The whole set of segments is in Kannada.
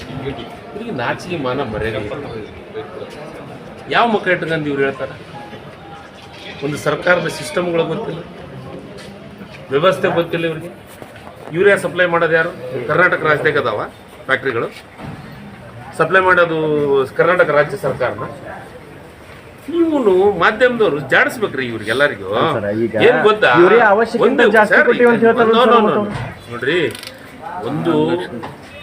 ಇವ್ರಿಗೆ ನಾಚಿಗೆ ಮಾನ ಮರ್ಯಾದೆ ಇಲ್ಲ. ಯಾವ ಮುಖ ಇಟ್ಕೊಂಡು ಇವ್ರು ಹೇಳ್ತಾರೆ? ಒಂದು ಸರ್ಕಾರದ ಸಿಸ್ಟಮ್ಗಳು ಗೊತ್ತಿಲ್ಲ. ವ್ಯವಸ್ಥೆ ಗೊತ್ತಿಲ್ಲ ಇವ್ರಿಗೆ. ಯೂರಿಯಾ ಸಪ್ಲೈ ಮಾಡೋದು ಯಾರು? ಕರ್ನಾಟಕ ರಾಜ್ಯದಾಗ ಅದಾವ ಫ್ಯಾಕ್ಟ್ರಿಗಳು. ಸಪ್ಲೈ ಮಾಡೋದು ಕರ್ನಾಟಕ ರಾಜ್ಯ ಸರ್ಕಾರನ. ಇವನು ಮಾಧ್ಯಮದವರು ಜಾಡಿಸ್ಬೇಕ್ರಿ ಇವ್ರಿಗೆ ಎಲ್ಲರಿಗೂ. ಸರ್, ಈಗ ಏನ್ ಗೊತ್ತಾ? ಒಂದು. ನೋಡ್ರಿ ಒಂದು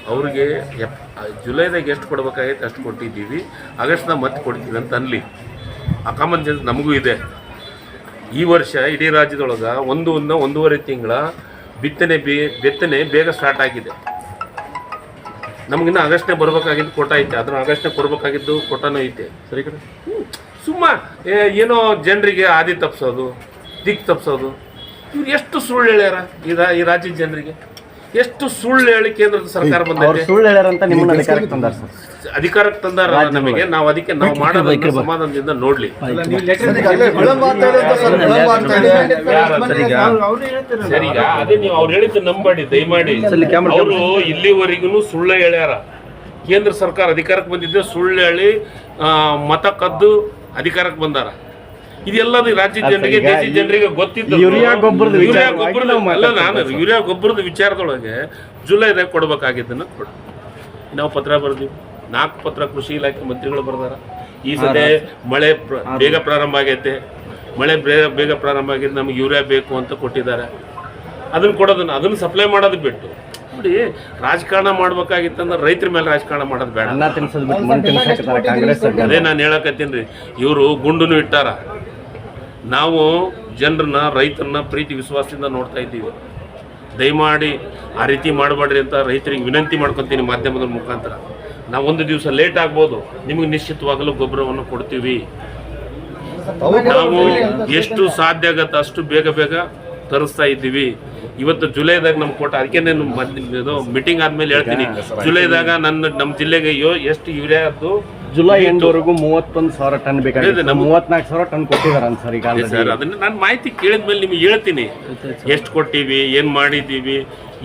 ಅವ್ರಿಗೆ ಎಪ್- ಜುಲೈದಾಗ ಎಷ್ಟು ಕೊಡ್ಬೇಕಾಗೈತೆ ಅಷ್ಟು ಕೊಟ್ಟಿದ್ದೀವಿ. ಆಗಸ್ಟ್ನಾಗ ಮತ್ತೆ ಕೊಡ್ತೀವಿ ಅಂತ ಅನ್ಲಿ. ಆ ಕಾಮನ್ ಸೆನ್ಸ್ ನಮಗೂ ಇದೆ. ಈ ವರ್ಷ ಇಡೀ ರಾಜ್ಯದೊಳಗೆ ಒಂದು ಒಂದು ಒಂದೂವರೆ ತಿಂಗಳ ಬಿತ್ತನೆ ಬೇ ಬಿತ್ತನೆ ಬೇಗ ಸ್ಟಾರ್ಟ್ ಆಗಿದೆ. ನಮಗಿನ್ನ ಆಗಸ್ಟ್ನೇ ಬರಬೇಕಾಗಿದ್ದು ಕೊಟ್ಟ ಐತೆ. ಅದನ್ನ ಆಗಸ್ಟ್ನೇ ಕೊಡಬೇಕಾಗಿದ್ದು ಕೊಟ್ಟನೂ ಐತೆ. ಸರಿ ಕಡೆ ಸುಮ್ಮ ಏನೋ ಜನರಿಗೆ ಆದಿ ತಪ್ಪಿಸೋದು ದಿಕ್ಕು ತಪ್ಪಿಸೋದು ಇವ್ರು ಎಷ್ಟು ಸುಳ್ಳು ಹೇಳ್ಯಾರ ಈ ರಾಜ್ಯದ ಜನರಿಗೆ? ಎಷ್ಟು ಸುಳ್ಳು ಹೇಳಿ ಕೇಂದ್ರದ ಸರ್ಕಾರ ಬಂದಿದೆ ಸುಳ್ಳು ಹೇಳ್ಯಾರಂತ ನಿಮ್ಮನ್ನ ಅಧಿಕಾರಕ್ಕೆ ತಂದಾರ ಸರ್. ಅಧಿಕಾರಕ್ಕೆ ತಂದಾರ ನಮಗೆ. ನಾವು ಅದಕ್ಕೆ ನಾವು ಮಾಡಬೇಕು ಸಮಾಧಾನದಿಂದ ನೋಡ್ಲಿ. ಸರ್, ಅದೇ ನೀವು ಅವ್ರು ಹೇಳಿದ್ದು ನಂಬಾಡಿ ದಯಮಾಡಿ. ಅವರು ಇಲ್ಲಿವರೆಗೂ ಸುಳ್ಳು ಹೇಳ್ಯಾರ. ಕೇಂದ್ರ ಸರ್ಕಾರ ಅಧಿಕಾರಕ್ಕೆ ಬಂದಿದ್ದೆ ಸುಳ್ಳು ಹೇಳಿ ಮತ ಕದ್ದು ಅಧಿಕಾರಕ್ಕೆ ಬಂದಾರ. ಇದೆಲ್ಲದು ರಾಜ್ಯ ಜನರಿಗೆ ದೇಶ ಜನರಿಗೆ ಗೊತ್ತಿದ್ದು. ಯೂರಿಯಾ ಗೊಬ್ಬರದ ಯೂರಿಯಾ ಗೊಬ್ಬರದ ಅಲ್ಲ ನಾನು ಯೂರಿಯಾ ಗೊಬ್ಬರದ ವಿಚಾರದೊಳಗೆ ಜುಲೈದಾಗ ಕೊಡ್ಬೇಕಾಗಿದ್ದನ್ನು ಕೊಡು. ನಾವು ಪತ್ರ ಬರ್ದೀವಿ. ನಾಲ್ಕು ಪತ್ರ ಕೃಷಿ ಇಲಾಖೆ ಮಂತ್ರಿಗಳು ಬರ್ದಾರ. ಈ ಸದೆ ಮಳೆ ಬೇಗ ಪ್ರಾರಂಭ ಆಗೈತೆ. ಮಳೆ ಬೇಗ ಬೇಗ ಪ್ರಾರಂಭ ಆಗಿದ್ದು ನಮ್ಗೆ ಯೂರಿಯಾ ಬೇಕು ಅಂತ ಕೊಟ್ಟಿದ್ದಾರೆ. ಅದನ್ನ ಕೊಡೋದನ್ನು ಅದನ್ನ ಸಪ್ಲೈ ಮಾಡೋದು ಬಿಟ್ಟು. ನೋಡಿ ರಾಜಕಾರಣ ಮಾಡ್ಬೇಕಾಗಿತ್ತಂದ್ರೆ ರೈತರ ಮೇಲೆ ರಾಜಕಾರಣ ಮಾಡೋದು ಬೇಡ. ಅದೇ ನಾನು ಹೇಳಕತ್ತೀನಿ ರೀ. ಇವರು ಗುಂಡುನು ಇಟ್ಟಾರ. ನಾವು ಜನರನ್ನ ರೈತರನ್ನ ಪ್ರೀತಿ ವಿಶ್ವಾಸದಿಂದ ನೋಡ್ತಾ ಇದ್ದೀವಿ. ದಯಮಾಡಿ ಆ ರೀತಿ ಮಾಡಬೇಡ್ರಿ ಅಂತ ರೈತರಿಗೆ ವಿನಂತಿ ಮಾಡ್ಕೊತೀನಿ ಮಾಧ್ಯಮದ ಮುಖಾಂತರ. ನಾವು ಒಂದು ದಿವಸ ಲೇಟ್ ಆಗ್ಬೋದು. ನಿಮಗೆ ನಿಶ್ಚಿತವಾಗಲು ಗೊಬ್ಬರವನ್ನು ಕೊಡ್ತೀವಿ. ನಾವು ಎಷ್ಟು ಸಾಧ್ಯ ಆಗತ್ತೆ ಅಷ್ಟು ಬೇಗ ಬೇಗ ತರಿಸ್ತಾ ಇದ್ದೀವಿ. ಇವತ್ತು ಜುಲೈದಾಗ ನಮ್ಮ ಕೊಟ್ಟ ಅದಕ್ಕೆ ಮೀಟಿಂಗ್ ಆದ್ಮೇಲೆ ಹೇಳ್ತೀನಿ. ಜುಲೈದಾಗ ನನ್ನ ನಮ್ಮ ಜಿಲ್ಲೆಗೆ ಯೋ ಎಷ್ಟು ಯೂರಿಯಾದ್ದು ಜುಲೈ ಎಂಡ್ವರೆಗೂ ಮೂವತ್ತೊಂದು ಸಾವಿರ ಟನ್ ಬೇಕಾಗಿದೆ ನಮ್ಮ- ಮೂವತ್ನಾಲ್ಕು ಸಾವಿರ ಟನ್ ಕೊಟ್ಟಿದ್ದಾರೆ ಸರ್ ಈಗ ಸರ್ ಅದನ್ನ ನಾನು ಮಾಹಿತಿ ಕೇಳಿದ್ಮೇಲೆ ನಿಮ್ಗೆ ಹೇಳ್ತೀನಿ. ಎಷ್ಟು ಕೊಟ್ಟಿವಿ ಏನು ಮಾಡಿದ್ದೀವಿ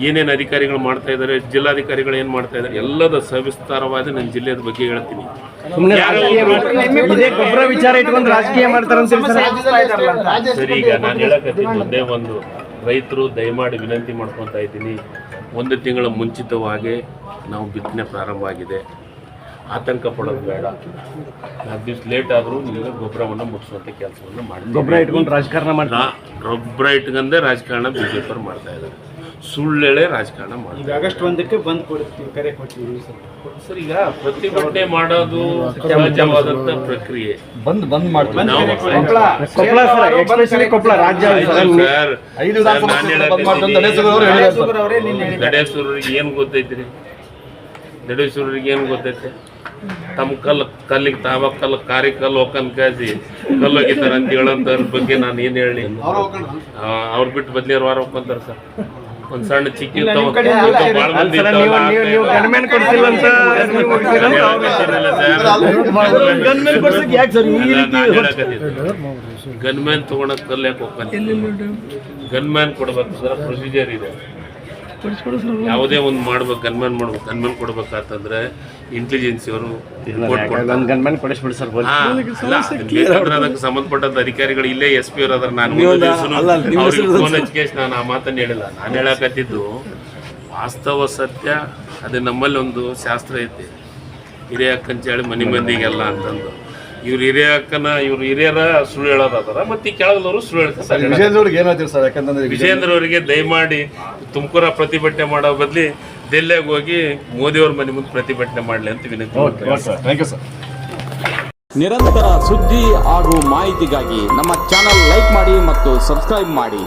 ಏನೇನು ಅಧಿಕಾರಿಗಳು ಮಾಡ್ತಾ ಇದ್ದಾರೆ ಜಿಲ್ಲಾಧಿಕಾರಿಗಳು ಏನು ಮಾಡ್ತಾ ಇದ್ದಾರೆ ಎಲ್ಲದ ಸವಿಸ್ತಾರವಾಗಿ ನನ್ನ ಜಿಲ್ಲೆಯ ಬಗ್ಗೆ ಹೇಳ್ತೀನಿ. ಗೊಬ್ಬರ ವಿಚಾರ ಇಟ್ಕೊಂಡು ರಾಜಕೀಯ ಮಾಡ್ತಾರೆ ಸರ್ ಸರಿ ಈಗ ನಾನು ಹೇಳಕತ್ತೀನಿ. ಒಂದೇ ಒಂದು ರೈತರು ದಯಮಾಡಿ ವಿನಂತಿ ಮಾಡ್ಕೊತಾ ಇದ್ದೀನಿ. ಒಂದು ತಿಂಗಳ ಮುಂಚಿತವಾಗಿ ನಾವು ಬಿತ್ತನೆ ಪ್ರಾರಂಭ ಆಗಿದೆ. ಆತಂಕ ಪಡೋದು ಬೇಡ. ನಾಲ್ಕು ದಿವಸ ಲೇಟ್ ಆದರೂ ನೀವು ಗೊಬ್ಬರವನ್ನು ಮುಟ್ಟಿಸುವಂಥ ಕೆಲಸವನ್ನು ಮಾಡಿ ಗೊಬ್ಬರ ಇಟ್ಕೊಂಡು ರಾಜಕಾರಣ ಮಾಡ್ತಾರೆ? ಗೊಬ್ಬರ ಇಟ್ಕೊಂಡೆ ರಾಜಕಾರಣ ಬಿಜೆಪಿ ಮಾಡ್ತಾ ಇದ್ದಾರೆ. ಸುಳ್ಳೆಳೆ ರಾಜಕಾರಣ ಮಾಡಿ ಆಗಸ್ಟ್ ಒಂದಕ್ಕೆ ಬಂದ್ ಕೊಡ್ತೀವಿ ಕರೆ ಕೊಡ್ತೀವಿ ಸರ್ ಈಗ ಪ್ರತಿಭಟನೆ ಮಾಡೋದು ಸಹಜವಾದಂತ ಪ್ರಕ್ರಿಯೆ. ಬಂದ್ ಬಂದ್ ಮಾಡ್ತೀವಿ. ನಾವು ಏನು ಗೊತ್ತೈತ್ರಿ? ನಡೆಸೂರಿಗೆ ಏನು ಗೊತ್ತೈತೆ ತಮ್ಮ ಕಲ್ಲು ಕಲ್ಲಿಗೆ ತಾವ ಕಲ್ಲು ಕಾರಿ ಕಲ್ಲು ಹೋಗನ್ ಕಾಸಿ ಕಲ್ಲು ಹೋಗಿದ್ದಾರೆ ಅಂತ ಹೇಳೋಂಥವ್ರ ಬಗ್ಗೆ ನಾನು ಏನು ಹೇಳಿ ಅವ್ರು ಬಿಟ್ಟು ಬದ್ಲಿಯವ್ರು ವಾರ ಹೋಗ್ಕೊಂತಾರೆ ಸರ್ ಒಂದು ಸಣ್ಣ ಚಿಕ್ಕ ಗನ್ಮ್ಯಾನ್ ತಗೊಳಕ್ ಕಲ್ಲು ಯಾಕೆ ಹೋಗ್ತಾನೆ ಗನ್ಮ್ಯಾನ್ ಕೊಡ್ಬೇಕು ಸರ್ ಪ್ರೊಸೀಜರ್ ಇದೆ ಯಾವುದೇ ಒಂದು ಮಾಡ್ಬೇಕು ಗನ್ಮನ್ ಮಾಡ್ಬೇಕು ಗನ್ಮನ್ ಕೊಡ್ಬೇಕಾತಂದ್ರೆ ಇಂಟೆಲಿಜೆನ್ಸಿ ಅವರು ಗನ್ಮನ್ ಕೊಡಿಸ್ಬಿಡಿ ಸರ್. ಅದಕ್ಕೆ ಸಂಬಂಧಪಟ್ಟಂತ ಅಧಿಕಾರಿಗಳು ಇಲ್ಲೇ ಎಸ್ ಪಿ ಅವ್ರು ಅದ್ರ ನಾನು ನಾನು ಆ ಮಾತನ್ನ ಹೇಳಿಲ್ಲ. ನಾನು ಹೇಳಕತ್ತಿದ್ದು ವಾಸ್ತವ ಸತ್ಯ ಅದೇ ನಮ್ಮಲ್ಲಿ ಒಂದು ಶಾಸ್ತ್ರ ಐತಿ. ಹಿರಿಯ ಹೇಳಿ ಮನೆ ಮಂದಿಗೆಲ್ಲ ಅಂತಂದು. ಇವ್ರು ಹಿರಿಯ ಅಕ್ಕನ ಇವ್ರ ಹಿರಿಯರ ಸುಳ್ಳು ಹೇಳೋದಾದ್ರ ಮತ್ತೆ ಈ ಕೆಳಗದವರು ಸುಳ್ಳು ಹೇಳ್ತಾರೆ. ಏನ್ ಸರ್? ಯಾಕಂತಂದ್ರೆ ವಿಜೇಂದ್ರ ಅವರಿಗೆ ದಯಮಾಡಿ ತುಮಕೂರ ಪ್ರತಿಭಟನೆ ಮಾಡೋ ಬದಲಿ ಡೆಲ್ಲಿಗೆ ಹೋಗಿ ಮೋದಿಯವ್ರ ಮನೆ ಮುಂದೆ ಪ್ರತಿಭಟನೆ ಮಾಡಲಿ ಅಂತ ವಿನಂತಿ ಮಾಡ್ತೀನಿ. ಥ್ಯಾಂಕ್ ಯು ಸರ್ ನಿರಂತರ ಸುದ್ದಿ ಹಾಗೂ ಮಾಹಿತಿಗಾಗಿ ನಮ್ಮ ಚಾನಲ್ ಲೈಕ್ ಮಾಡಿ ಮತ್ತು ಸಬ್ಸ್ಕ್ರೈಬ್ ಮಾಡಿ.